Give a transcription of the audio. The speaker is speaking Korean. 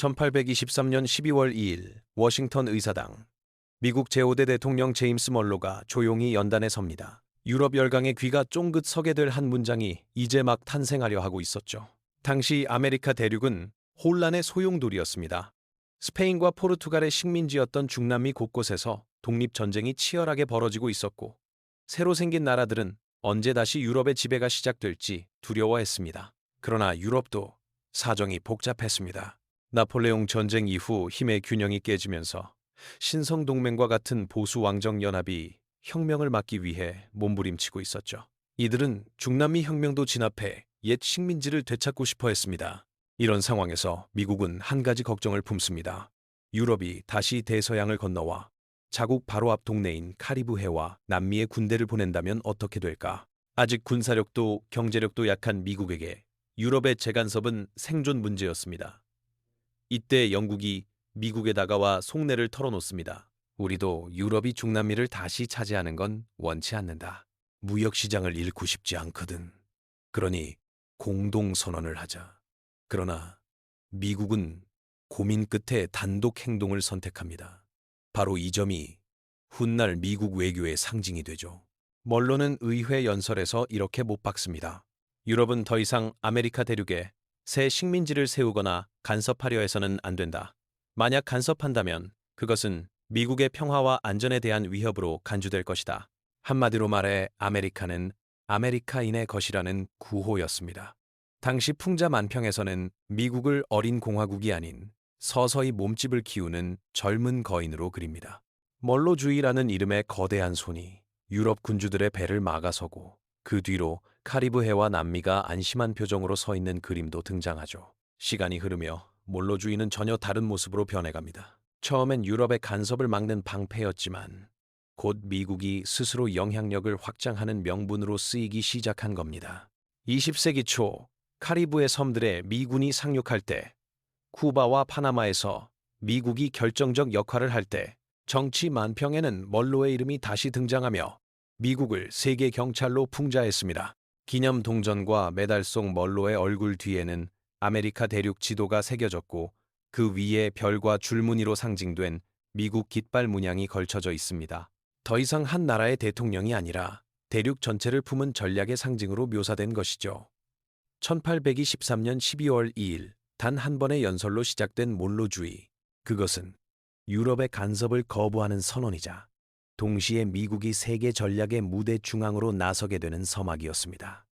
1823년 12월 2일 워싱턴 의사당 미국 제5대 대통령 제임스 멀로가 조용히 연단에 섭니다. 유럽 열강의 귀가 쫑긋 서게 될 한 문장이 이제 막 탄생하려 하고 있었죠. 당시 아메리카 대륙은 혼란의 소용돌이였습니다. 스페인과 포르투갈의 식민지였던 중남미 곳곳에서 독립전쟁이 치열하게 벌어지고 있었고 새로 생긴 나라들은 언제 다시 유럽의 지배가 시작될지 두려워했습니다. 그러나 유럽도 사정이 복잡했습니다. 나폴레옹 전쟁 이후 힘의 균형이 깨지면서 신성 동맹과 같은 보수 왕정 연합이 혁명을 막기 위해 몸부림치고 있었죠. 이들은 중남미 혁명도 진압해 옛 식민지를 되찾고 싶어 했습니다. 이런 상황에서 미국은 한 가지 걱정을 품습니다. 유럽이 다시 대서양을 건너와 자국 바로 앞 동네인 카리브해와 남미에 군대를 보낸다면 어떻게 될까? 아직 군사력도 경제력도 약한 미국에게 유럽의 재간섭은 생존 문제였습니다. 이때 영국이 미국에 다가와 속내를 털어놓습니다. 우리도 유럽이 중남미를 다시 차지하는 건 원치 않는다. 무역 시장을 잃고 싶지 않거든. 그러니 공동선언을 하자. 그러나 미국은 고민 끝에 단독 행동을 선택합니다. 바로 이 점이 훗날 미국 외교의 상징이 되죠. 멀로는 의회 연설에서 이렇게 못 박습니다. 유럽은 더 이상 아메리카 대륙에 새 식민지를 세우거나 간섭하려 해서는 안 된다. 만약 간섭한다면 그것은 미국의 평화와 안전에 대한 위협으로 간주될 것이다. 한마디로 말해 아메리카는 아메리카인의 것이라는 구호였습니다. 당시 풍자 만평에서는 미국을 어린 공화국이 아닌 서서히 몸집을 키우는 젊은 거인으로 그립니다. 멀로주의라는 이름의 거대한 손이 유럽 군주들의 배를 막아서고 그 뒤로 카리브해와 남미가 안심한 표정으로 서 있는 그림도 등장하죠. 시간이 흐르며 몰로주의는 전혀 다른 모습으로 변해갑니다. 처음엔 유럽의 간섭을 막는 방패였지만 곧 미국이 스스로 영향력을 확장하는 명분으로 쓰이기 시작한 겁니다. 20세기 초 카리브해 섬들에 미군이 상륙할 때 쿠바와 파나마에서 미국이 결정적 역할을 할 때 정치 만평에는 멀로의 이름이 다시 등장하며 미국을 세계 경찰로 풍자했습니다. 기념 동전과 메달 속 멀로의 얼굴 뒤에는 아메리카 대륙 지도가 새겨졌고 그 위에 별과 줄무늬로 상징된 미국 깃발 문양이 걸쳐져 있습니다. 더 이상 한 나라의 대통령이 아니라 대륙 전체를 품은 전략의 상징으로 묘사된 것이죠. 1823년 12월 2일 단 한 번의 연설로 시작된 몰로주의. 그것은 유럽의 간섭을 거부하는 선언이자 동시에 미국이 세계 전략의 무대 중앙으로 나서게 되는 서막이었습니다.